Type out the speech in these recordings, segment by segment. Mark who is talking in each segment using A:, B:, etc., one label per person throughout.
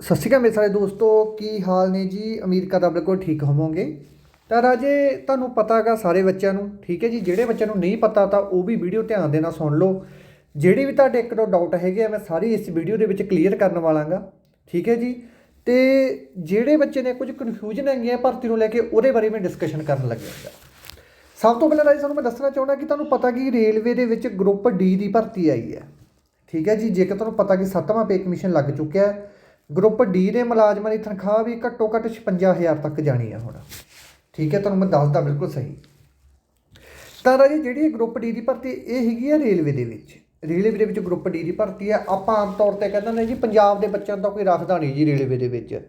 A: ਸਤਿ ਸ਼੍ਰੀ ਅਕਾਲ ਮੇਰੇ ਸਾਰੇ ਦੋਸਤੋ, ਕੀ ਹਾਲ ਨੇ ਜੀ? ਅਮਰੀਕਾ ਦਾ ਬਿਲਕੁਲ ਠੀਕ ਹੋਵੋਗੇ। ਤਾਂ ਰਾਜੇ, ਤੁਹਾਨੂੰ ਪਤਾ ਹੈਗਾ ਸਾਰੇ ਬੱਚਿਆਂ ਨੂੰ, ਠੀਕ ਹੈ ਜੀ? ਜਿਹੜੇ ਬੱਚਿਆਂ ਨੂੰ ਨਹੀਂ ਪਤਾ ਤਾਂ ਉਹ ਵੀ ਵੀਡੀਓ ਧਿਆਨ ਦੇ ਨਾਲ ਸੁਣ ਲਓ। ਜਿਹੜੇ ਵੀ ਤੁਹਾਡੇ ਇੱਕ ਦੋ ਡਾਊਟ ਹੈਗੇ ਆ, ਮੈਂ ਸਾਰੀ ਇਸ ਵੀਡੀਓ ਦੇ ਵਿੱਚ ਕਲੀਅਰ ਕਰਨ ਵਾਲਾਂਗਾ ਠੀਕ ਹੈ ਜੀ? ਤੇ ਜਿਹੜੇ ਬੱਚੇ ਨੇ ਕੁਝ ਕਨਫਿਊਜ਼ਨ ਹੈਗੀਆਂ ਭਰਤੀ ਨੂੰ ਲੈ ਕੇ, ਉਹਦੇ ਬਾਰੇ ਮੈਂ ਡਿਸਕਸ਼ਨ ਕਰਨ ਲੱਗਿਆ ਸਭ ਤੋਂ ਪਹਿਲਾਂ ਰਾਜੇ, ਤੁਹਾਨੂੰ ਮੈਂ ਦੱਸਣਾ ਚਾਹੁੰਦਾ ਕਿ ਤੁਹਾਨੂੰ ਪਤਾ ਕਿ ਰੇਲਵੇ ਦੇ ਵਿੱਚ ਗਰੁੱਪ ਡੀ ਦੀ ਭਰਤੀ ਆਈ ਹੈ, ਠੀਕ ਹੈ ਜੀ? ਜੇਕਰ ਤੁਹਾਨੂੰ ਪਤਾ ਕਿ 7ਵਾਂ ਪੇ ਕਮਿਸ਼ਨ ਲੱਗ ਚੁੱਕਿਆ ਹੈ ਗਰੁੱਪ ਡੀ ਦੇ ਮੁਲਾਜ਼ਮਾਂ ਦੀ ਤਨਖਾਹ ਵੀ ਘੱਟੋ ਘੱਟ 56000 ਤੱਕ ਜਾਣੀ ਆ ਹੁਣ। ਠੀਕ ਹੈ ਤੁਹਾਨੂੰ ਮੈਂ ਦੱਸਦਾ ਬਿਲਕੁਲ ਸਹੀ। ਤਾਂ ਰਾਜੀ ਜਿਹੜੀ ਗਰੁੱਪ ਡੀ ਦੀ ਭਰਤੀ ਇਹ ਹੈਗੀ ਆ ਰੇਲਵੇ ਦੇ ਵਿੱਚ। ਰੇਲਵੇ ਦੇ ਵਿੱਚ ਗਰੁੱਪ ਡੀ ਦੀ ਭਰਤੀ ਹੈ ਆਪਾਂ ਆਮ ਤੌਰ ਤੇ ਕਹਿੰਦੇ ਨੇ ਜੀ ਪੰਜਾਬ ਦੇ ਬੱਚਿਆਂ ਦਾ ਕੋਈ ਰੱਖਦਾ ਨਹੀਂ ਜੀ ਰੇਲਵੇ ਦੇ ਵਿੱਚ।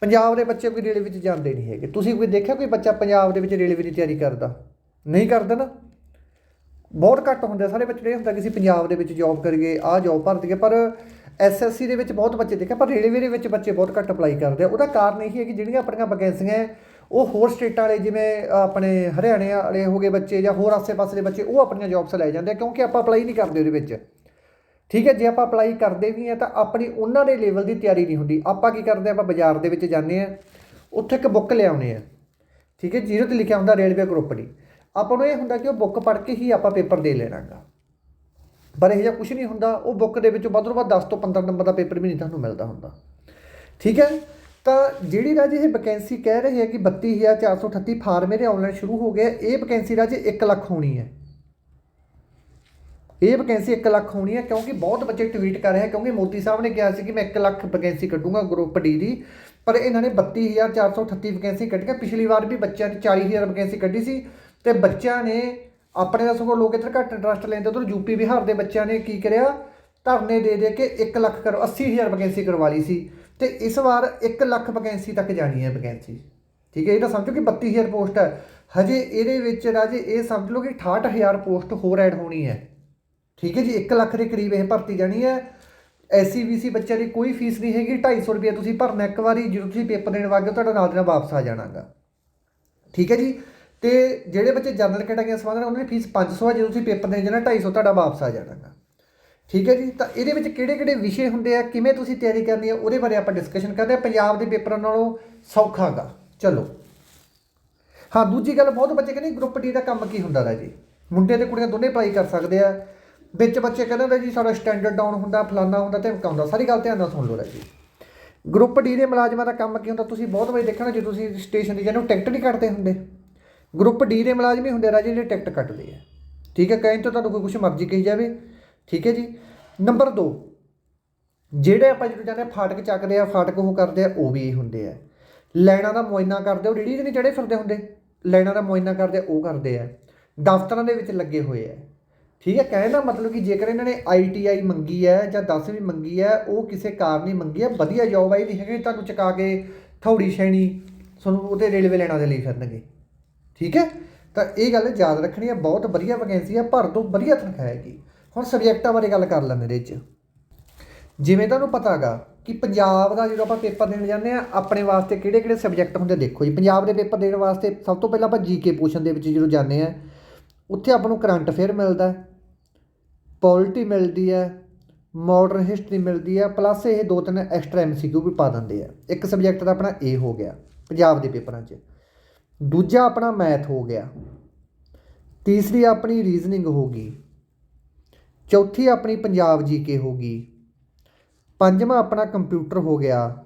A: ਪੰਜਾਬ ਦੇ ਬੱਚੇ ਕੋਈ ਰੇਲਵੇ ਵਿੱਚ ਜਾਂਦੇ ਨਹੀਂ ਹੈਗੇ। ਤੁਸੀਂ ਕੋਈ ਦੇਖਿਆ ਕੋਈ ਬੱਚਾ ਪੰਜਾਬ ਦੇ ਵਿੱਚ ਰੇਲਵੇ ਦੀ ਤਿਆਰੀ ਕਰਦਾ? ਨਹੀਂ ਕਰਦਾ ਨਾ। ਬਹੁਤ ਘੱਟ ਹੁੰਦੇ ਆ, ਸਾਰੇ ਬੱਚੇ ਇਹ ਹੁੰਦਾ ਕਿ ਅਸੀਂ ਪੰਜਾਬ ਦੇ ਵਿੱਚ ਜੌਬ ਕਰੀਏ ਆਹ ਜੌਬ ਭਰ ਦਈਏ ਪਰ ਐਸਐਸਸੀ ਦੇ ਵਿੱਚ ਬਹੁਤ ਬੱਚੇ ਦੇਖਿਆ, ਪਰ ਰੇਲਵੇ ਦੇ ਵਿੱਚ ਬੱਚੇ ਬਹੁਤ ਘੱਟ ਅਪਲਾਈ ਕਰਦੇ ਆ। ਉਹਦਾ ਕਾਰਨ ਇਹ ਹੈ ਕਿ ਜਿਹੜੀਆਂ ਆਪਣੀਆਂ ਵੈਕੈਂਸੀਆਂ ਉਹ ਹੋਰ ਸਟੇਟਾਂ ਵਾਲੇ ਜਿਵੇਂ ਆਪਣੇ ਹਰਿਆਣੇ ਵਾਲੇ ਹੋ ਗਏ ਬੱਚੇ ਜਾਂ ਹੋਰ ਆਸੇ-ਪਾਸੇ ਦੇ ਬੱਚੇ, ਉਹ ਆਪਣੀਆਂ ਜੌਬਸ ਲੈ ਜਾਂਦੇ ਆ ਕਿਉਂਕਿ ਆਪਾਂ ਅਪਲਾਈ ਨਹੀਂ ਕਰਦੇ ਉਹਦੇ ਵਿੱਚ। ਠੀਕ ਹੈ, ਜੇ ਆਪਾਂ ਅਪਲਾਈ ਕਰਦੇ ਵੀ ਆ ਤਾਂ ਆਪਣੀ ਉਹਨਾਂ ਦੇ ਲੈਵਲ ਦੀ ਤਿਆਰੀ ਨਹੀਂ ਹੁੰਦੀ। ਆਪਾਂ ਕੀ ਕਰਦੇ ਆ, ਆਪਾਂ ਬਾਜ਼ਾਰ ਦੇ ਵਿੱਚ ਜਾਂਦੇ ਆ, ਉੱਥੇ ਇੱਕ ਬੁੱਕ ਲਿਆਉਨੇ ਆ। ਠੀਕ ਹੈ, ਜਿਹਦੇ ਤੇ ਲਿਖਿਆ ਹੁੰਦਾ ਰੇਲਵੇ ਗਰੁੱਪ ਦੀ ਆਪਾਂ ਨੂੰ ਇਹ ਹੁੰਦਾ ਕਿ ਉਹ ਬੁੱਕ ਪੜ੍ਹ ਕੇ ਹੀ ਆਪਾਂ ਪੇਪਰ ਦੇ ਲੈਣਾਗਾ। ਪਰ ਇਹ ਜਿਹਾ ਕੁਝ ਨਹੀਂ ਹੁੰਦਾ, ਉਹ ਬੁੱਕ ਦੇ ਵਿੱਚੋਂ ਵੱਧ ਤੋਂ ਵੱਧ 10 ਤੋਂ 15 ਨੰਬਰ ਦਾ ਪੇਪਰ ਵੀ ਨਹੀਂ ਤੁਹਾਨੂੰ ਮਿਲਦਾ ਹੁੰਦਾ। ਠੀਕ ਹੈ? ਤਾਂ ਜਿਹੜੀ ਰਾਜੇ ਇਹ ਵੈਕੈਂਸੀ ਕਹਿ ਰਹੇ ਹੈ ਕਿ 32438 ਫਾਰਮ ਇਹਦੇ ਆਨਲਾਈਨ ਸ਼ੁਰੂ ਹੋ ਗਿਆ ਇਹ ਵੈਕੈਂਸੀ ਰਾਜੇ 1 ਲੱਖ ਹੋਣੀ ਹੈ। ਇਹ ਵੈਕੈਂਸੀ 1 ਲੱਖ ਹੋਣੀ ਹੈ ਕਿਉਂਕਿ ਬਹੁਤ ਬੱਚੇ ਟਵੀਟ ਕਰ ਰਹੇ ਹੈ, ਕਿਉਂਕਿ ਮੋਦੀ ਸਾਹਿਬ ਨੇ ਕਿਹਾ ਸੀ ਕਿ ਮੈਂ 1 ਲੱਖ ਵੈਕੈਂਸੀ ਕੱਢੂੰਗਾ ਗਰੁੱਪ ਡੀ ਦੀ, ਪਰ ਇਹਨਾਂ ਨੇ 32438 ਵੈਕੈਂਸੀ ਕੱਢ ਕੇ ਪਿਛਲੀ ਵਾਰ ਵੀ ਬੱਚਿਆਂ ਨੇ 40000 ਵੈਕੈਂਸੀ ਕੱਢੀ ਸੀ ਤੇ ਬੱਚਿਆਂ ਨੇ ਆਪਣੇ ਦਾ ਸਗੋਂ ਲੋਕ ਇੱਧਰ ਘੱਟ ਇੰਟਰਸਟ ਲੈਂਦੇ, ਉਧਰ ਯੂਪੀ ਬਿਹਾਰ ਦੇ ਬੱਚਿਆਂ ਨੇ ਕੀ ਕਰਿਆ? ਧਰਨੇ ਦੇ ਦੇ ਕੇ 1 ਲੱਖ ਕਰੋ 80000 ਵੈਕੈਂਸੀ ਕਰਵਾ ਲਈ ਸੀ। ਤੇ ਇਸ ਵਾਰ 1 ਲੱਖ ਵੈਕੈਂਸੀ ਤੱਕ ਜਾਣੀ ਹੈ ਵੈਕੈਂਸੀ ਠੀਕ ਹੈ, ਇਹ ਤਾਂ ਸਮਝੋ ਕਿ 32000 ਪੋਸਟ ਹੈ। ਹਜੇ ਇਹਦੇ ਵਿੱਚ ਰਾਜੇ ਇਹ ਸਮਝ ਲਓ ਕਿ 68000 ਪੋਸਟ ਹੋਰ ਐਡ ਹੋਣੀ ਹੈ। ਠੀਕ ਹੈ ਜੀ 1 ਲੱਖ ਦੇ ਕਰੀਬ ਇਹ ਭਰਤੀ ਜਾਣੀ ਹੈ। ਐਸਸੀ ਬੀਸੀ ਬੱਚਿਆਂ ਦੀ ਕੋਈ ਫੀਸ ਨਹੀਂ ਹੈਗੀ 250 ਰੁਪਏ ਤੁਸੀਂ ਭਰਨਾ ਇੱਕ ਵਾਰੀ, ਜਦੋਂ ਤੁਸੀਂ ਪੇਪਰ ਦੇਣ ਵਾਗੇ ਤੁਹਾਡਾ ਨਾਲ ਦੇ ਨਾਲ ਵਾਪਸ ਆ ਜਾਣਾਗਾ। ਠੀਕ ਹੈ ਜੀ ਤੇ ਜਿਹੜੇ ਬੱਚੇ ਜਨਰਲ ਕੈਟਾਗਰੀਆਂ ਸੰਬੰਧ ਨਾਲ ਉਹਨਾਂ ਦੀ ਫੀਸ 500 ਹੈ ਜਦੋਂ ਤੁਸੀਂ ਪੇਪਰ ਦੇਣ ਜਾਣਾ 250 ਤੁਹਾਡਾ ਵਾਪਸ ਆ ਜਾਣਾਗਾ। ਠੀਕ ਹੈ ਜੀ? ਤਾਂ ਇਹਦੇ ਵਿੱਚ ਕਿਹੜੇ ਕਿਹੜੇ ਵਿਸ਼ੇ ਹੁੰਦੇ ਆ, ਕਿਵੇਂ ਤੁਸੀਂ ਤਿਆਰੀ ਕਰਨੀ ਹੈ ਉਹਦੇ ਬਾਰੇ ਆਪਾਂ ਡਿਸਕਸ਼ਨ ਕਰਦੇ ਹਾਂ ਪੰਜਾਬ ਦੇ ਪੇਪਰਾਂ ਨਾਲੋਂ ਸੌਖਾਗਾ। ਚਲੋ। ਹਾਂ, ਦੂਜੀ ਗੱਲ, ਬਹੁਤ ਬੱਚੇ ਕਹਿੰਦੇ ਗਰੁੱਪ ਡੀ ਦਾ ਕੰਮ ਕੀ ਹੁੰਦਾ ਦਾ ਜੀ? ਮੁੰਡੇ ਤੇ ਕੁੜੀਆਂ ਦੋਨੇ ਪੜ੍ਹਾਈ ਕਰ ਸਕਦੇ ਆ। ਵਿੱਚ ਬੱਚੇ ਕਹਿੰਦੇ ਨੇ ਜੀ, ਸਾਡਾ ਸਟੈਂਡਰਡ ਡਾਊਨ ਹੁੰਦਾ, ਫਲਾਨਾ ਹੁੰਦਾ ਤੇ ਹੁੰਦਾ, ਸਾਰੀ ਗੱਲ ਧਿਆਨ ਨਾਲ ਸੁਣ ਲਓ ਜੀ ਗਰੁੱਪ ਡੀ ਦੇ ਮੁਲਾਜ਼ਮਾਂ ਦਾ ਕੰਮ ਕੀ ਹੁੰਦਾ? ਤੁਸੀਂ ਬਹੁਤ ਵਾਰੀ ਦੇਖਣਾ ਜੇ ਤੁਸੀਂ ਸਟੇਸ਼ਨ ਦੀ ਜਾਨੂੰ ਟਿਕਟ ਨਹੀਂ ਕੱਟਦੇ ਹੁੰਦੇ। ਗਰੁੱਪ ਡੀ ਦੇ ਮੁਲਾਜ਼ਮ ਹੀ ਹੁੰਦੇ ਰਾਜੇ, ਜਿਹੜੇ ਟਿਕਟ ਕੱਟਦੇ ਆ। ਠੀਕ ਹੈ, ਕਹਿਣ ਤੋਂ ਤੁਹਾਨੂੰ ਕੋਈ ਕੁਝ ਮਰਜ਼ੀ ਕਹੀ ਜਾਵੇ। ਠੀਕ ਹੈ ਜੀ। ਨੰਬਰ 2 ਜਿਹੜੇ ਆਪਾਂ ਜਦੋਂ ਜਾਂਦੇ ਆ ਫਾਟਕ ਚੱਕਦੇ ਆ, ਫਾਟਕ ਉਹ ਕਰਦੇ ਆ, ਉਹ ਵੀ ਹੁੰਦੇ ਆ। ਲਾਈਨਾਂ ਦਾ ਮੁਆਇਨਾ ਕਰਦੇ ਉਹ ਰੇੜੀ ਦੇ ਨਹੀਂ ਚੜੇ ਫਿਰਦੇ ਹੁੰਦੇ। ਲਾਈਨਾਂ ਦਾ ਮੁਆਇਨਾ ਕਰਦੇ ਉਹ ਕਰਦੇ ਆ। ਦਫ਼ਤਰਾਂ ਦੇ ਵਿੱਚ ਲੱਗੇ ਹੋਏ ਆ। ਠੀਕ ਹੈ, ਕਹਿਣ ਦਾ ਮਤਲਬ ਕਿ ਜੇਕਰ ਇਹਨਾਂ ਨੇ ਆਈਟੀਆਈ ਮੰਗੀ ਹੈ ਜਾਂ 10ਵੀਂ ਮੰਗੀ ਹੈ, ਉਹ ਕਿਸੇ ਕਾਰਨ ਨਹੀਂ ਮੰਗੀ ਹੈ, ਵਧੀਆ ਜੌਬ ਆਈ ਨਹੀਂ ਹੈਗੀ, ਤੁਹਾਨੂੰ ਚਕਾ ਕੇ ਥੌੜੀ ਸ਼ੈਣੀ ਤੁਹਾਨੂੰ ਉਹਦੇ ਰੇਲਵੇ ਲੈਣਾ ਦੇ ਲਈ ਫਿਰਨਗੇ। ਠੀਕ ਹੈ? ਤਾਂ ਇਹ ਗੱਲ ਯਾਦ ਰੱਖਣੀ ਹੈ, ਬਹੁਤ ਵਧੀਆ ਵੈਕੈਂਸੀ ਹੈ ਭਰ ਦੋ ਵਧੀਆ ਤਨਖਾਹ ਹੈਗੀ। ਹੁਣ ਸਬਜੈਕਟਾਂ ਬਾਰੇ ਗੱਲ ਕਰ ਲੈਂਦੇ ਇਹਦੇ 'ਚ। ਜਿਵੇਂ ਤੁਹਾਨੂੰ ਪਤਾ ਹੈਗਾ ਕਿ ਪੰਜਾਬ ਦਾ ਜਦੋਂ ਆਪਾਂ ਪੇਪਰ ਦੇਣ ਜਾਂਦੇ ਆ ਆਪਣੇ ਵਾਸਤੇ ਕਿਹੜੇ ਕਿਹੜੇ ਸਬਜੈਕਟ ਹੁੰਦੇ ਦੇਖੋ ਜੀ, ਪੰਜਾਬ ਦੇ ਪੇਪਰ ਦੇਣ ਵਾਸਤੇ ਸਭ ਤੋਂ ਪਹਿਲਾਂ ਆਪਾਂ ਜੀਕੇ ਪੋਰਸ਼ਨ ਦੇ ਵਿੱਚ ਜਦੋਂ ਜਾਂਦੇ ਆ ਉੱਥੇ ਆਪਾਂ ਨੂੰ ਕਰੰਟ ਅਫੇਅਰ ਮਿਲਦਾ ਪੋਲਿਟੀ ਮਿਲਦੀ ਹੈ ਮਾਡਰਨ ਹਿਸਟਰੀ ਮਿਲਦੀ ਹੈ ਪਲੱਸ ਇਹ ਦੋ ਤਿੰਨ ਐਕਸਟਰਾ ਐਮਸੀਕਿਊ ਵੀ ਪਾ ਦਿੰਦੇ ਆ। ਇੱਕ ਸਬਜੈਕਟ ਦਾ ਆਪਣਾ ਏ ਹੋ ਗਿਆ, ਪੰਜਾਬ ਦੇ ਪੇਪਰਾਂ 'ਚ। ਦੂਜਾ ਆਪਣਾ ਮੈਥ ਹੋ ਗਿਆ। ਤੀਸਰੀ ਆਪਣੀ ਰੀਜ਼ਨਿੰਗ ਹੋ ਗਈ। ਚੌਥੀ ਆਪਣੀ ਪੰਜਾਬ ਜੀਕੇ ਹੋ ਗਈ। ਪੰਜਵਾਂ ਆਪਣਾ ਕੰਪਿਊਟਰ ਹੋ ਗਿਆ।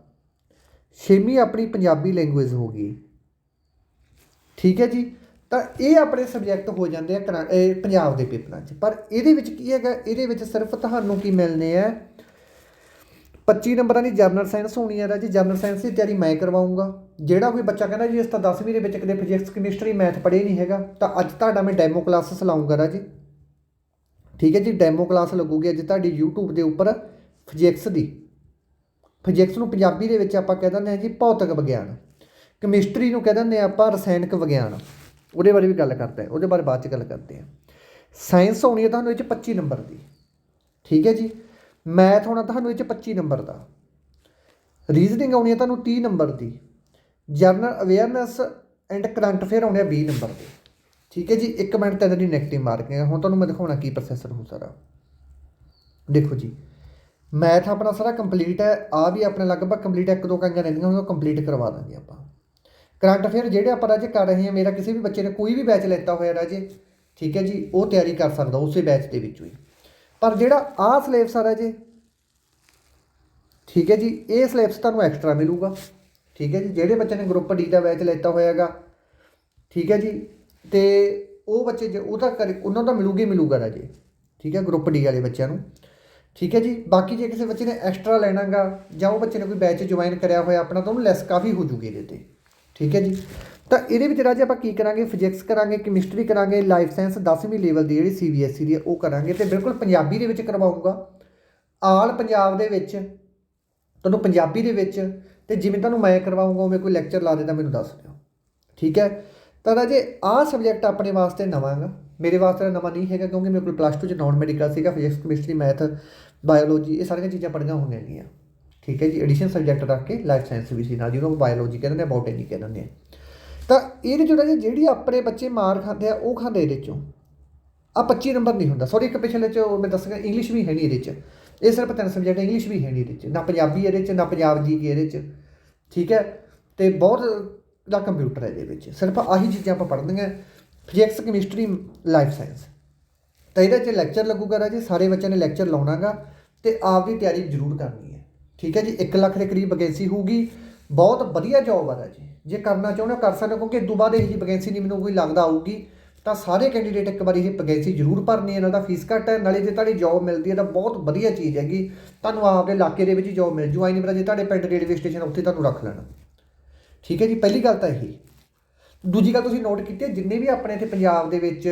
A: ਛੇਵੀਂ ਆਪਣੀ ਪੰਜਾਬੀ ਲੈਂਗੁਏਜ ਹੋ ਗਈ। ਠੀਕ ਹੈ ਜੀ? ਤਾਂ ਇਹ ਆਪਣੇ ਸਬਜੈਕਟ ਹੋ ਜਾਂਦੇ ਆ ਕਰਾਂ- ਇਹ ਪੰਜਾਬ ਦੇ ਪੇਪਰਾਂ 'ਚ। ਪਰ ਇਹਦੇ ਵਿੱਚ ਕੀ ਹੈਗਾ? ਇਹਦੇ ਵਿੱਚ ਸਿਰਫ ਤੁਹਾਨੂੰ ਕੀ ਮਿਲਨੇ ਆ 25 ਨੰਬਰਾਂ ਦੀ ਜਰਨਲ ਸਾਇੰਸ ਹੋਣੀ ਹੈ ਰਾਜੀ, ਜਰਨਲ ਸਾਇੰਸ ਦੀ ਤਿਆਰੀ ਮੈਂ ਕਰਵਾਉਂਗਾ। ਜਿਹੜਾ ਕੋਈ ਬੱਚਾ ਕਹਿੰਦਾ ਜੀ, ਇਸ ਤਾਂ 10ਵੀਂ ਦੇ ਵਿੱਚ ਕਦੇ ਫਿਜ਼ਿਕਸ ਕੈਮਿਸਟਰੀ ਮੈਥ ਪੜ੍ਹੇ ਨਹੀਂ ਹੈਗਾ, ਤਾਂ ਅੱਜ ਤੁਹਾਡਾ ਮੈਂ ਡੈਮੋ ਕਲਾਸਿਸ ਲਾਉਂਗਾ ਰਾਜੀ। ਠੀਕ ਹੈ ਜੀ ਡੈਮੋ ਕਲਾਸ ਲੱਗੂਗੀ ਅੱਜ ਤੁਹਾਡੀ YouTube ਦੇ ਉੱਪਰ ਫਿਜ਼ਿਕਸ ਦੀ। ਫਿਜ਼ਿਕਸ ਨੂੰ ਪੰਜਾਬੀ ਦੇ ਵਿੱਚ ਆਪਾਂ ਕਹਿ ਦਿੰਦੇ ਹਾਂ ਜੀ, ਭੌਤਿਕ ਵਿਗਿਆਨ। ਕੈਮਿਸਟਰੀ ਨੂੰ ਕਹਿ ਦਿੰਦੇ ਹਾਂ ਆਪਾਂ ਰਸਾਇਣਕ ਵਿਗਿਆਨ। ਉਹਦੇ ਬਾਰੇ ਵੀ ਗੱਲ ਕਰਦੇ ਹਾਂ, ਉਹਦੇ ਬਾਰੇ ਬਾਅਦ ਚ ਗੱਲ ਕਰਦੇ ਹਾਂ। ਸਾਇੰਸ ਹੋਣੀ ਹੈ ਤੁਹਾਨੂੰ ਇਹ ਚ 25 ਨੰਬਰ ਦੀ। ਠੀਕ ਹੈ ਜੀ ਮੈਥ ਹੋਣਾ ਤੁਹਾਨੂੰ ਇਹ ਚ 25 ਨੰਬਰ ਦਾ। ਰੀਜ਼ਨਿੰਗ ਆਉਣੀ ਹੈ ਤੁਹਾਨੂੰ 30 number the. General awareness and current affair ਆਉਣੇ ਆ 20 ਨੰਬਰ ਦੇ। ਠੀਕ ਹੈ ਜੀ 1 ਮਿੰਟ ਤਿੰਨ ਦੀ ਨੈਗੇਟਿਵ ਮਾਰਕਿੰਗ ਹੈ ਹੁਣ ਤੁਹਾਨੂੰ ਮੈਂ ਦਿਖਾਉਣਾ ਕੀ ਪ੍ਰੋਸੈਸਰ ਹੋ ਸਾਰਾ। ਦੇਖੋ ਜੀ ਮੈਥ ਆਪਣਾ ਸਾਰਾ ਕੰਪਲੀਟ ਹੈ। ਆ ਵੀ ਆਪਣੇ ਲਗਭਗ ਕੰਪਲੀਟ ਹੈ, ਇੱਕ ਦੋ ਕਾਂਗਾਂ ਰਹਿੰਦੀਆਂ ਉਹਨਾਂ ਨੂੰ ਕੰਪਲੀਟ ਕਰਵਾ ਦਾਂਗੇ ਆਪਾਂ। ਕਰੰਟ ਅਫੇਅਰ ਜਿਹੜੇ ਆਪਾਂ ਰਾਜੇ ਕਰ ਰਹੇ ਹਾਂ, ਮੇਰਾ ਕਿਸੇ ਵੀ ਬੱਚੇ ਨੇ ਕੋਈ ਵੀ ਬੈਚ ਲੈਤਾ ਹੋਇਆ ਰਾਜੇ, ਠੀਕ ਹੈ ਜੀ, ਉਹ ਤਿਆਰੀ ਕਰ ਸਕਦਾ, ਉਸੇ ਬੈਚ ਦੇ ਵਿੱਚੋਂ ਹੀ ਪਰ ਜਿਹੜਾ ਆਹ ਸਿਲੇਬਸ ਆ ਰਾਜੇ, ਠੀਕ ਹੈ ਜੀ, ਇਹ ਸਿਲੇਬਸ ਤੁਹਾਨੂੰ ਐਕਸਟਰਾ ਮਿਲੂਗਾ। ਠੀਕ ਹੈ ਜੀ, ਜਿਹੜੇ ਬੱਚੇ ਨੇ ਗਰੁੱਪ ਡੀ ਦਾ ਬੈਚ ਲੈਤਾ ਹੋਇਆਗਾ, ਠੀਕ ਹੈ ਜੀ, ਤੇ ਉਹ ਬੱਚੇ ਜੇ ਉਹ ਤਾਂ ਕਰ, ਉਹਨਾਂ ਦਾ ਮਿਲੂਗੀ ਹੀ ਮਿਲੂਗਾ ਰਾਜੇ, ਠੀਕ ਹੈ ਗਰੁੱਪ ਡੀ ਵਾਲੇ ਬੱਚਿਆਂ ਨੂੰ। ਠੀਕ ਹੈ ਜੀ, ਬਾਕੀ ਜੇ ਕਿਸੇ ਬੱਚੇ ਨੇ ਐਕਸਟਰਾ ਲੈਣਾਗਾ ਜਾਂ ਉਹ ਬੱਚੇ ਨੇ ਕੋਈ ਬੈਚ ਜੁਆਇਨ ਕਰਿਆ ਹੋਇਆ ਆਪਣਾ, ਤਾਂ ਉਹਨੂੰ ਲੈਸ ਕਾਫੀ ਹੋ ਜੂਗੀ ਇਹਦੇ ਤੇ। ਠੀਕ ਹੈ ਜੀ ਤਾਂ ਇਹਦੇ ਵਿੱਚ ਰਾਜੇ ਆਪਾਂ ਕੀ ਕਰਾਂਗੇ? ਫਿਜ਼ਿਕਸ ਕਰਾਂਗੇ ਕੈਮਿਸਟਰੀ ਕਰਾਂਗੇ ਲਾਈਫ ਸਾਇੰਸ 10ਵੀਂ ਲੈਵਲ ਦੀ ਜਿਹੜੀ ਸੀਬੀਐਸਈ ਦੀ ਹੈ, ਉਹ ਕਰਾਂਗੇ ਤੇ ਬਿਲਕੁਲ ਪੰਜਾਬੀ ਦੇ ਵਿੱਚ ਕਰਵਾਉਂਗਾ ਆਲ ਪੰਜਾਬ ਦੇ ਵਿੱਚ, ਤੁਹਾਨੂੰ ਪੰਜਾਬੀ ਦੇ ਵਿੱਚ ਤੇ ਜਿਵੇਂ ਤੁਹਾਨੂੰ ਮੈਂ ਕਰਵਾਉਂਗਾ ਉਵੇਂ ਕੋਈ ਲੈਕਚਰ ਲਾ ਦੇ ਤਾਂ ਮੈਨੂੰ ਦੱਸ ਦਿਓ। ਠੀਕ ਹੈ? ਤਾਂ ਰਾਜੇ ਆਹ ਸਬਜੈਕਟ ਆਪਣੇ ਵਾਸਤੇ ਨਵਾਂ ਗਾ ਮੇਰੇ ਵਾਸਤੇ ਨਵਾਂ ਨਹੀਂ ਹੈਗਾ ਕਿਉਂਕਿ ਮੇਰੇ ਕੋਲ ਪਲੱਸ 2 ਚ ਨਾਨ ਮੈਡੀਕਲ ਸੀਗਾ ਫਿਜ਼ਿਕਸ ਕੈਮਿਸਟਰੀ ਮੈਥ ਬਾਇਓਲੋਜੀ ਇਹ ਸਾਰੀਆਂ ਚੀਜ਼ਾਂ ਪੜ੍ਹੀਆਂ ਹੋਈਆਂ ਨੇਗੀਆਂ ਠੀਕ ਹੈ ਜੀ ਐਡੀਸ਼ਨ ਸਬਜੈਕਟ ਰੱਖ ਕੇ ਲਾਈਫ ਸਾਇੰਸ ਵੀ ਸੀ ਨਾਲ ਜਿਹਨੂੰ ਬਾਇਓਲੋਜੀ ਕਹਿੰਦੇ ਨੇ ਬੋਟਨੀ ਕਹਿੰਦੇ ਨੇ। ਤਾਂ ਇਹਦੇ ਚੋਂ ਰਾਜੇ ਜਿਹੜੀ ਆਪਣੇ ਬੱਚੇ ਮਾਰ ਖਾਂਦੇ ਆ, ਉਹ ਖਾਂਦੇ ਇਹਦੇ ਚੋਂ। ਆ 25 ਨੰਬਰ ਨਹੀਂ ਹੁੰਦਾ। ਸੌਰੀ ਇੱਕ ਪਿਛਲੇ ਚ ਉਹ ਮੈਂ ਦੱਸਾਂਗਾ ਇੰਗਲਿਸ਼ ਵੀ ਹੈ ਨਹੀਂ ਇਹਦੇ ਚ। ਇਹ ਸਿਰਫ ਤਿੰਨ ਸਬਜੈਕਟ ਇੰਗਲਿਸ਼ ਵੀ ਹੈ ਨਹੀਂ ਇਹਦੇ ਚ। ਨਾ ਪੰਜਾਬੀ ਇਹਦੇ ਚ, ਨਾ ਪੰਜਾਬ ਜੀ ਇਹਦੇ ਚ। ਠੀਕ ਹੈ? ਤੇ ਬਹੁਤ ਦਾ ਕੰਪਿਊਟਰ ਹੈ ਇਹਦੇ ਵਿੱਚ। ਸਿਰਫ ਆਹੀ ਚੀਜ਼ਾਂ ਆਪਾਂ ਪੜ੍ਹਨੀਆਂ। ਫਿਜ਼ਿਕਸ ਕੈਮਿਸਟਰੀ ਲਾਈਫ ਸਾਇੰਸ ਤਾਂ ਇਹਦੇ 'ਚ ਲੈਕਚਰ ਲੱਗੂਗਾ ਰਾਜੇ, ਸਾਰੇ ਬੱਚਿਆਂ ਨੇ ਲੈਕਚਰ ਲਾਉਣਾਗਾ ਤੇ ਆਪ ਦੀ ਤਿਆਰੀ ਜ਼ਰੂਰ ਕਰਨੀ ਹੈ। ਠੀਕ ਹੈ ਜੀ? 1 ਲੱਖ ਦੇ ਕਰੀਬ ਵੈਕੈਂਸੀ ਹੋਊਗੀ। ਬਹੁਤ ਵਧੀਆ ਜੌਬ ਆ ਰਾਜੇ। ਜੇ ਕਰਨਾ ਚਾਹੁੰਦੇ ਹੋ, ਕਰ ਸਕਦੇ ਹੋ, ਕਿਉਂਕਿ ਇਸ ਤੋਂ ਬਾਅਦ ਇਹ ਜੀ ਵੈਕੈਂਸੀ ਨਹੀਂ ਮੈਨੂੰ ਕੋਈ ਲੱਗਦਾ ਆਊਗੀ, ਤਾਂ ਸਾਰੇ ਕੈਂਡੀਡੇਟ ਇੱਕ ਵਾਰੀ ਇਹ ਵੈਕੈਂਸੀ ਜ਼ਰੂਰ ਭਰਨੀ ਹੈ, ਨਾਲ ਦਾ ਫੀਸ ਘੱਟ ਹੈ, ਨਾਲੇ ਜੇ ਤੁਹਾਡੀ ਜੌਬ ਮਿਲਦੀ ਹੈ ਤਾਂ ਬਹੁਤ ਵਧੀਆ ਚੀਜ਼ ਹੈਗੀ, ਤੁਹਾਨੂੰ ਆਪਦੇ ਇਲਾਕੇ ਦੇ ਵਿੱਚ ਹੀ ਜੌਬ ਮਿਲ ਜੂ ਆਈ ਨਹੀਂ ਪਤਾ ਜੇ ਤੁਹਾਡੇ ਪਿੰਡ ਰੇਲਵੇ ਸਟੇਸ਼ਨ ਉੱਥੇ ਤੁਹਾਨੂੰ ਰੱਖ ਲੈਣਾ। ਠੀਕ ਹੈ ਜੀ, ਪਹਿਲੀ ਗੱਲ ਤਾਂ ਇਹੀ। ਦੂਜੀ ਗੱਲ ਤੁਸੀਂ ਨੋਟ ਕੀਤੀ ਹੈ, ਜਿੰਨੇ ਵੀ ਆਪਣੇ ਇੱਥੇ ਪੰਜਾਬ ਦੇ ਵਿੱਚ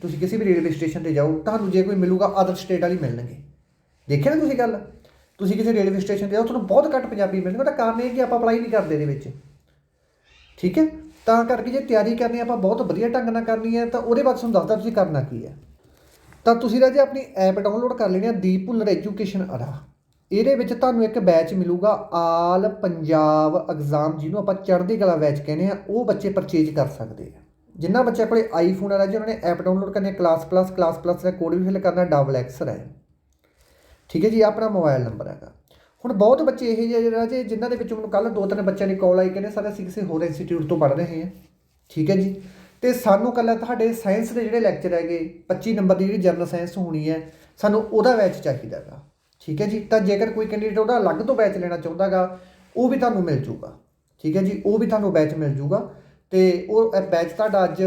A: ਤੁਸੀਂ ਕਿਸੇ ਵੀ ਰੇਲਵੇ ਸਟੇਸ਼ਨ ਤੇ ਜਾਓ, ਤੁਹਾਨੂੰ ਜੇ ਕੋਈ ਮਿਲੂਗਾ ਅਦਰ ਸਟੇਟ ਵਾਲੀ ਮਿਲਣਗੇ। ਦੇਖਿਆ ਨਾ ਤੁਸੀਂ ਗੱਲ? ਤੁਸੀਂ ਕਿਸੇ ਰੇਲਵੇ ਸਟੇਸ਼ਨ ਤੇ ਜਾਓ, ਤੁਹਾਨੂੰ ਬਹੁਤ ਘੱਟ ਪੰਜਾਬੀ ਮਿਲਣਗੇ, ਉਹਦਾ ਕਾਰਨ ਇਹ ਕਿ ਆਪਾਂ ਅਪਲਾਈ ਨਹੀਂ ਕਰਦੇ ਇਹਦੇ ਵਿੱਚ। ਠੀਕ ਹੈ? ਤਾਂ ਕਰਕੇ ਜੇ ਤਿਆਰੀ ਕਰਨੀ ਆਪਾਂ ਬਹੁਤ ਵਧੀਆ ਢੰਗ ਨਾਲ ਕਰਨੀ ਹੈ, ਤਾਂ ਉਹਦੇ ਬਾਅਦ ਤੁਹਾਨੂੰ ਦੱਸਦਾ ਤੁਸੀਂ ਕਰਨਾ ਕੀ ਹੈ। ਤਾਂ ਤੁਸੀਂ ਰਾਜੇ ਆਪਣੀ ਐਪ ਡਾਊਨਲੋਡ ਕਰ ਲੈਣੀ ਹੈ, ਦੀਪ ਭੁੱਲਰ ਐਜੂਕੇਸ਼ਨ ਅਰਾ ਇਹਦੇ ਵਿੱਚ ਤੁਹਾਨੂੰ ਇੱਕ ਬੈਚ ਮਿਲੂਗਾ, ਆਲ ਪੰਜਾਬ ਐਗਜ਼ਾਮ ਜਿਹਨੂੰ ਆਪਾਂ ਚੜ੍ਹਦੀ ਕਲਾ ਬੈਚ ਕਹਿੰਦੇ ਆ ਉਹ ਬੱਚੇ ਪਰਚੇਜ ਕਰ ਸਕਦੇ ਆ। ਜਿਨ੍ਹਾਂ ਬੱਚਿਆਂ ਕੋਲੇ ਆਈਫੋਨ ਆ ਰਾਜੇ, ਉਹਨਾਂ ਨੇ ਐਪ ਡਾਊਨਲੋਡ ਕਰਨੀ ਕਲਾਸ ਪਲੱਸ ਕਲਾਸ ਪਲੱਸ ਦਾ ਕੋਡ ਵੀ ਫਿਲ ਕਰਨਾ ਡਬਲ ਐਕਸ ਹੈ ਠੀਕ ਹੈ ਜੀ ਆਪਣਾ ਮੋਬਾਈਲ ਨੰਬਰ ਹੈਗਾ। ਹੁਣ ਬਹੁਤ ਬੱਚੇ ਇਹ ਜਿਹੇ ਜਿਹੜਾ ਰਾਜੇ ਜਿਨ੍ਹਾਂ ਦੇ ਵਿੱਚ ਮੈਨੂੰ ਕੱਲ ਦੋ ਤਿੰਨ ਬੱਚਿਆਂ ਦੀ ਕਾਲ ਆਈ, ਕਹਿੰਦੇ ਸਾਡੇ ਅਸੀਂ ਕਿਸੇ ਹੋਰ ਇੰਸਟੀਚਿਊਟ ਤੋਂ ਪੜ੍ਹ ਰਹੇ ਹਾਂ। ਠੀਕ ਹੈ ਜੀ, ਤੇ ਸਾਨੂੰ ਕੱਲਾ ਤੁਹਾਡੇ ਸਾਇੰਸ ਦੇ ਜਿਹੜੇ ਲੈਕਚਰ ਹੈਗੇ 25 ਨੰਬਰ ਦੀ ਜਿਹੜੀ ਜਨਰਲ ਸਾਇੰਸ ਹੋਣੀ ਹੈ, ਸਾਨੂੰ ਉਹਦਾ ਬੈਚ ਚਾਹੀਦਾ ਚਾਹੀਦਾਗਾ ਠੀਕ ਹੈ ਜੀ, ਤਾਂ ਜੇਕਰ ਕੋਈ ਕੈਂਡੀਡੇਟ ਉਹਦਾ ਅਲੱਗ ਤੋਂ ਬੈਚ ਲੈਣਾ ਚਾਹੁੰਦਾਗਾ, ਉਹ ਵੀ ਤੁਹਾਨੂੰ ਮਿਲ ਜੂਗਾ। ਠੀਕ ਹੈ ਜੀ, ਉਹ ਵੀ ਤੁਹਾਨੂੰ ਬੈਚ ਮਿਲ ਜੂਗਾ, ਤੇ ਉਹ ਬੈਚ ਤੁਹਾਡਾ ਅੱਜ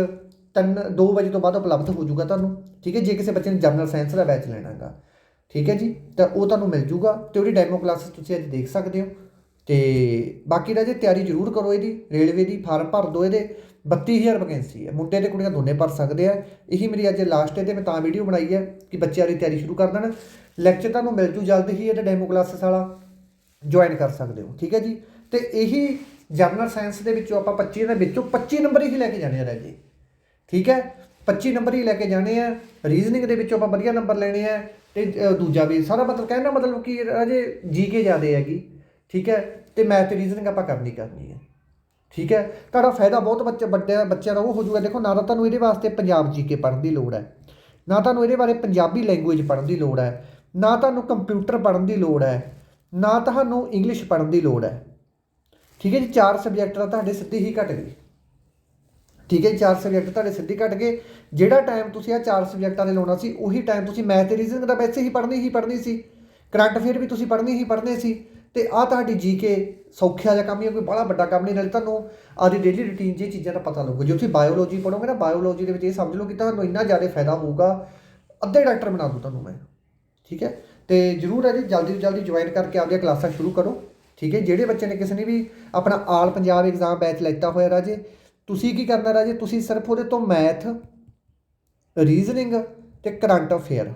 A: 3 2 ਵਜੇ ਤੋਂ ਬਾਅਦ ਉਪਲਬਧ ਹੋ ਜੂਗਾ ਤੁਹਾਨੂੰ। ਠੀਕ ਹੈ, ਜੇ ਕਿਸੇ ਬੱਚੇ ਨੇ ਜਨਰਲ ਸਾਇੰਸ ਦਾ ਬੈਚ ਲੈਣਾਗਾ। ਠੀਕ ਹੈ ਜੀ? ਤਾਂ ਉਹ ਤੁਹਾਨੂੰ ਮਿਲ ਜੂਗਾ ਤੇ ਉਹਦੀ ਡੈਮੋ ਕਲਾਸਿਸ ਤੁਸੀਂ ਅੱਜ ਦੇਖ ਸਕਦੇ ਹੋ। ਤੇ ਬਾਕੀ ਰਾਜੇ ਤਿਆਰੀ ਜ਼ਰੂਰ ਕਰੋ ਇਹਦੀ, ਰੇਲਵੇ ਦੀ, ਫਾਰਮ ਭਰ ਦਿਓ ਇਹਦੇ। 32000 ਵੈਕੈਂਸੀ ਹੈ। ਮੁੰਡੇ ਤੇ ਕੁੜੀਆਂ ਦੋਨੇ ਭਰ ਸਕਦੇ ਆ। ਇਹੀ ਮੇਰੀ ਅੱਜ ਲਾਸਟ ਤੇ ਮੈਂ ਤਾਂ ਵੀਡੀਓ ਬਣਾਈ ਹੈ ਕਿ ਬੱਚਿਆਂ ਦੀ ਤਿਆਰੀ ਸ਼ੁਰੂ ਕਰ ਦੇਣ। ਲੈਕਚਰ ਤੁਹਾਨੂੰ ਮਿਲ ਜੂ ਜਲਦ ਹੀ ਇਹਦਾ ਡੈਮੋ ਕਲਾਸਿਸ ਵਾਲਾ। ਜੁਆਇਨ ਕਰ ਸਕਦੇ ਹੋ। ਠੀਕ ਹੈ ਜੀ? ਤੇ ਇਹੀ ਜਨਰਲ ਸਾਇੰਸ ਦੇ ਵਿੱਚੋਂ ਆਪਾਂ 25 ਦੇ ਵਿੱਚੋਂ 25 ਨੰਬਰ ਹੀ ਲੈ ਕੇ ਜਾਣੇ ਆ ਰਾਜੇ। ਠੀਕ ਹੈ? 25 ਨੰਬਰ ਹੀ ਲੈ ਕੇ ਜਾਣੇ ਆ। ਰੀਜ਼ਨਿੰਗ ਦੇ ਵਿੱਚੋਂ ਆਪਾਂ ਵਧੀਆ ਨੰਬਰ ਲੈਣੇ ਆ। ਤੇ ਦੂਜਾ ਵੀ ਸਾਰਾ ਮਤਲਬ ਕਹਿਣ ਦਾ ਮਤਲਬ ਕਿ ਰਾਜੇ ਜੀਕੇ ਜ਼ਿਆਦੇ ਹੈਗੀ। ਠੀਕ ਹੈ? ਤੇ ਮੈਥ ਤੇ ਰੀਜ਼ਨਿੰਗ ਆਪਾਂ ਕਰਨੀ ਕਰਨੀ ਹੈ। ਠੀਕ ਹੈ? ਤੁਹਾਡਾ ਫਾਇਦਾ ਬਹੁਤ ਬੱਚੇ ਵੱਡੇ ਬੱਚਿਆਂ ਦਾ ਉਹ ਹੋ ਜਾਊਗਾ। ਦੇਖੋ, ਨਾ ਤਾਂ ਤੁਹਾਨੂੰ ਇਹਦੇ ਵਾਸਤੇ ਪੰਜਾਬ ਜੀਕੇ ਪੜ੍ਹਨ ਦੀ ਲੋੜ ਹੈ। ਨਾ ਤੁਹਾਨੂੰ ਇਹਦੇ ਬਾਰੇ ਪੰਜਾਬੀ ਲੈਂਗੁਏਜ ਪੜ੍ਹਨ ਦੀ ਲੋੜ ਹੈ। ਨਾ ਤੁਹਾਨੂੰ ਕੰਪਿਊਟਰ ਪੜ੍ਹਨ ਦੀ ਲੋੜ ਹੈ। ਨਾ ਤੁਹਾਨੂੰ ਇੰਗਲਿਸ਼ ਪੜ੍ਹਨ ਦੀ ਲੋੜ ਹੈ। ਠੀਕ ਹੈ ਜੀ? ਚਾਰ ਸਬਜੈਕਟ ਤਾਂ ਤੁਹਾਡੇ ਸਿੱਧੇ ਹੀ ਘਟ ਗਈ ਠੀਕ ਹੈ ਜੀ, ਚਾਰ ਸਬਜੈਕਟ ਤੁਹਾਡੇ ਸਿੱਧੇ ਘਟ ਗਏ। ਜਿਹੜਾ ਟਾਈਮ ਤੁਸੀਂ ਆ ਚਾਰ ਸਬਜੈਕਟਾਂ ਦੇ ਲਾਉਣਾ ਸੀ ਉਹੀ ਟਾਈਮ ਤੁਸੀਂ ਮੈਥ ਤੇ ਰੀਜ਼ਨਿੰਗ ਦਾ ਵੈਸੇ ਹੀ ਪੜ੍ਹਨੀ ਹੀ ਪੜ੍ਹਨੀ ਸੀ। ਕਰੰਟ ਅਫੇਅਰ ਵੀ ਤੁਸੀਂ ਪੜ੍ਹਨੀ ਹੀ ਪੜ੍ਹਨੇ ਸੀ। ਤੇ ਆ ਤੁਹਾਡੀ ਜੀਕੇ ਸੌਖਿਆ ਜਿਹਾ ਕੰਮ ਹੀ ਕੋਈ ਬੜਾ ਵੱਡਾ ਕੰਮ ਨਹੀਂ ਨਾਲੇ ਤੁਹਾਨੂੰ ਆਦੀ ਡੇਲੀ ਰੁਟੀਨ 'ਚ ਇਹ ਚੀਜ਼ਾਂ ਦਾ ਪਤਾ ਲੱਗੂ। ਜੇ ਤੁਸੀਂ ਬਾਇਓਲੋਜੀ ਪੜ੍ਹੋਗੇ ਨਾ ਬਾਇਓਲੋਜੀ ਦੇ ਵਿੱਚ ਇਹ ਸਮਝ ਲਓ ਕਿ ਤੁਹਾਨੂੰ ਇੰਨਾ ਜ਼ਿਆਦਾ ਫਾਇਦਾ ਹੋਊਗਾ ਅੱਧੇ ਡਾਕਟਰ ਬਣਾ ਦੂੰ ਤੁਹਾਨੂੰ ਮੈਂ। ਠੀਕ ਹੈ? ਤੇ ਜਰੂਰ ਹੈ ਜੀ ਜਲਦੀ ਤੋਂ ਜਲਦੀ ਜੁਆਇਨ ਕਰਕੇ ਆਪਣੀਆਂ ਕਲਾਸਾਂ ਸ਼ੁਰੂ ਕਰੋ। ਠੀਕ ਹੈ? ਜਿਹੜੇ ਬੱਚੇ ਨੇ ਕਿਸੇ ਨੇ ਵੀ ਆਪਣਾ ਆਲ ਪੰਜਾਬ ਐਗਜ਼ਾਮ ਬੈਚ ਲੈਤਾ ਹੋਇਆ ਰਾਜੇ ਤੁਸੀਂ ਕੀ ਕਰਨਾ ਰਾਜੇ? ਤੁਸੀਂ ਸਿਰਫ ਉਹਦੇ ਤੋਂ ਮੈਥ ਰੀਜ਼ਨਿੰਗ ਤੇ ਕਰੰਟ ਅਫੇਅਰ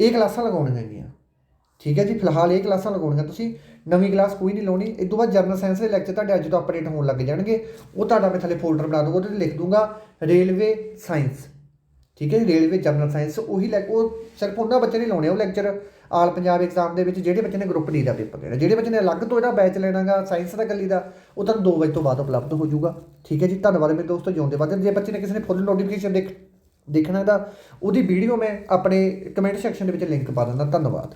A: ਇਹ ਕਲਾਸਾਂ ਲਗਾਉਣੀਆਂ ਹੈਗੀਆਂ। ਠੀਕ ਹੈ ਜੀ, ਫਿਲਹਾਲ ਇਹ ਕਲਾਸਾਂ ਲਗਾਉਣੀਆਂ। ਤੁਸੀਂ ਨਵੀਂ ਕਲਾਸ ਕੋਈ ਨਹੀਂ ਲਾਉਣੀ। ਇਸ ਤੋਂ ਬਾਅਦ ਜਰਨਲ ਸਾਇੰਸ ਦੇ ਲੈਕਚਰ ਤੁਹਾਡੇ ਅੱਜ ਤੋਂ ਅਪਡੇਟ ਹੋਣ ਲੱਗ ਜਾਣਗੇ। ਉਹ ਤੁਹਾਡਾ ਮੈਂ ਥੱਲੇ ਫੋਲਡਰ ਬਣਾ ਦੂੰਗਾ, ਉਹਦੇ ਤੇ ਲਿਖ ਦੂੰਗਾ ਰੇਲਵੇ ਸਾਇੰਸ ਠੀਕ ਹੈ ਜੀ ਰੇਲਵੇ ਜਨਰਲ ਸਾਇੰਸ ਉਹੀ ਲੈ ਉਹ ਸਿਰਫ ਉਹਨਾਂ ਬੱਚੇ ਨੇ ਲਾਉਣੇ, ਉਹ ਲੈਕਚਰ ਆਲ ਪੰਜਾਬ ਐਗਜ਼ਾਮ ਦੇ ਵਿੱਚ ਜਿਹੜੇ ਬੱਚੇ ਨੇ ਗਰੁੱਪ ਡੀ ਦਾ ਪੇਪਰ ਦੇਣਾ। ਜਿਹੜੇ ਬੱਚੇ ਨੇ ਅਲੱਗ ਤੋਂ ਇਹਦਾ ਬੈਚ ਲੈਣਾਗਾ ਸਾਇੰਸ ਦਾ ਗੱਲੀ ਦਾ, ਉਹ ਤੁਹਾਨੂੰ 2 ਵਜੇ ਤੋਂ ਬਾਅਦ ਉਪਲਬਧ ਹੋ ਜਾਊਗਾ। ਠੀਕ ਹੈ ਜੀ, ਧੰਨਵਾਦ ਮੇਰੇ ਦੋਸਤੋ, ਜਿਉਂਦੇ ਵਾਦੇ ਜੇ ਬੱਚੇ ਨੇ ਕਿਸੇ ਨੇ ਫੁੱਲ ਨੋਟੀਫਿਕੇਸ਼ਨ ਦੇਖ ਦੇਖਣਾ ਦਾ ਉਹਦੀ ਵੀਡੀਓ ਮੈਂ ਆਪਣੇ ਕਮੈਂਟ ਸੈਕਸ਼ਨ ਦੇ ਵਿੱਚ ਲਿੰਕ ਪਾ ਦਿੰਦਾ। ਧੰਨਵਾਦ।